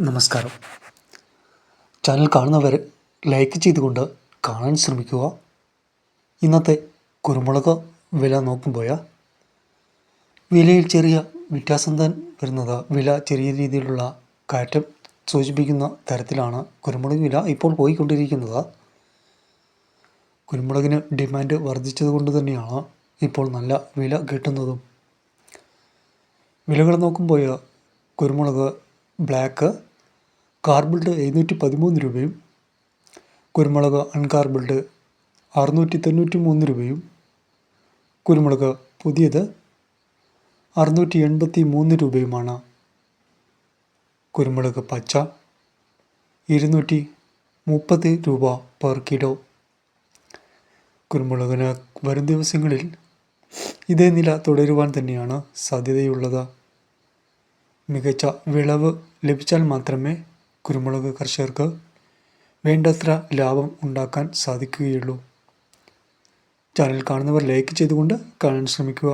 നമസ്കാരം. ചാനൽ കാണുന്നവർ ലൈക്ക് ചെയ്തുകൊണ്ട് കാണാൻ ശ്രമിക്കുക. ഇന്നത്തെ കുരുമുളക് വില നോക്കുമ്പോൾ വിലയിൽ ചെറിയ വ്യത്യാസം തന്നെ വരുന്നത് വില ചെറിയ രീതിയിലുള്ള കയറ്റം സൂചിപ്പിക്കുന്ന തരത്തിലാണ് കുരുമുളക് വില ഇപ്പോൾ പോയിക്കൊണ്ടിരിക്കുന്നത്. കുരുമുളകിന് ഡിമാൻഡ് വർദ്ധിച്ചതുകൊണ്ട് തന്നെയാണ് ഇപ്പോൾ നല്ല വില കിട്ടുന്നതും. വിലകൾ നോക്കുമ്പോൾ കുരുമുളക് ബ്ലാക്ക് കാർബിൾഡ് എഴുന്നൂറ്റി പതിമൂന്ന് രൂപയും കുരുമുളക് അൺകാർബിൾഡ് അറുന്നൂറ്റി തൊണ്ണൂറ്റി മൂന്ന് രൂപയും കുരുമുളക് പുതിയത് അറുന്നൂറ്റി എൺപത്തി മൂന്ന് രൂപയുമാണ്. കുരുമുളക് പച്ച ഇരുന്നൂറ്റി മുപ്പത് രൂപ പെർ കിലോ. കുരുമുളകിന് വരും ദിവസങ്ങളിൽ ഇതേ നില തുടരുവാൻ തന്നെയാണ് സാധ്യതയുള്ളത്. മികച്ച വിളവ് ലഭിച്ചാൽ മാത്രമേ കുരുമുളക് കർഷകർക്ക് വേണ്ടത്ര ലാഭം ഉണ്ടാക്കാൻ സാധിക്കുകയുള്ളൂ. ചാനൽ കാണുന്നവർ ലൈക്ക് ചെയ്തുകൊണ്ട് കാണാൻ ശ്രമിക്കുക.